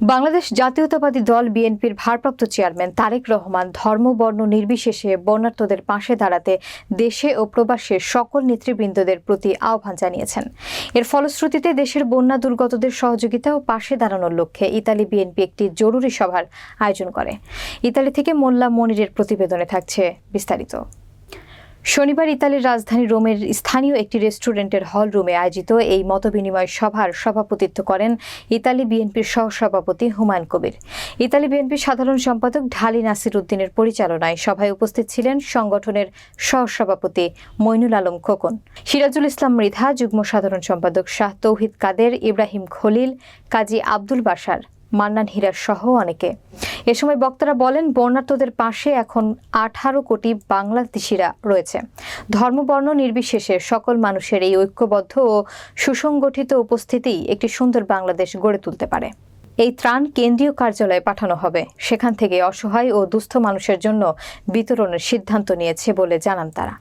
বাংলাদেশ জাতীয়তাবাদী দল বিএনপির ভারপ্রাপ্ত চেয়ারম্যান তারেক রহমান ধর্মবর্ণ নির্বিশেষে বন্যার্তদের পাশে দাঁড়াতে দেশে ও প্রবাসে সকল নেতৃবৃন্দদের প্রতি আহ্বান জানিয়েছেন। এর ফলশ্রুতিতে দেশের বন্যা দুর্গতদের সহযোগিতা ও পাশে দাঁড়ানোর লক্ষ্যে ইতালি বিএনপি একটি জরুরি সভার আয়োজন করে। ইতালি থেকে মোল্লা মনিরের প্রতিবেদনে থাকছে বিস্তারিত। শনিবার ইতালির রাজধানী রোমের স্থানীয় একটি রেস্টুরেন্টের হল রুমে আয়োজিত এই মতবিনিময় সভার সভাপতিত্ব করেন ইতালি বিএনপির সহসভাপতি হুমায়ুন কবির। ইতালি বিএনপির সাধারণ সম্পাদক ঢালি নাসির উদ্দিনের পরিচালনায় সভায় উপস্থিত ছিলেন সংগঠনের সহসভাপতি মইনুল আলম খোকন। সিরাজুল ইসলাম মৃধা, যুগ্ম সাধারণ সম্পাদক শাহ তৌহিদ কাদের, ইব্রাহিম খলিল, কাজী আব্দুল বাসার মান্নান হীরার সহ অনেকে। এ সময় বক্তারা বলেন, বর্ণার্থদের পাশে এখন আঠারো কোটি বাংলাদেশিরা রয়েছে। ধর্মবর্ণ নির্বিশেষে সকল মানুষের এই ঐক্যবদ্ধ ও সুসংগঠিত উপস্থিতিই একটি সুন্দর বাংলাদেশ গড়ে তুলতে পারে। এই ত্রাণ কেন্দ্রীয় কার্যালয়ে পাঠানো হবে। সেখান থেকে অসহায় ও দুস্থ মানুষের জন্য বিতরণের সিদ্ধান্ত নিয়েছে বলে জানান তারা।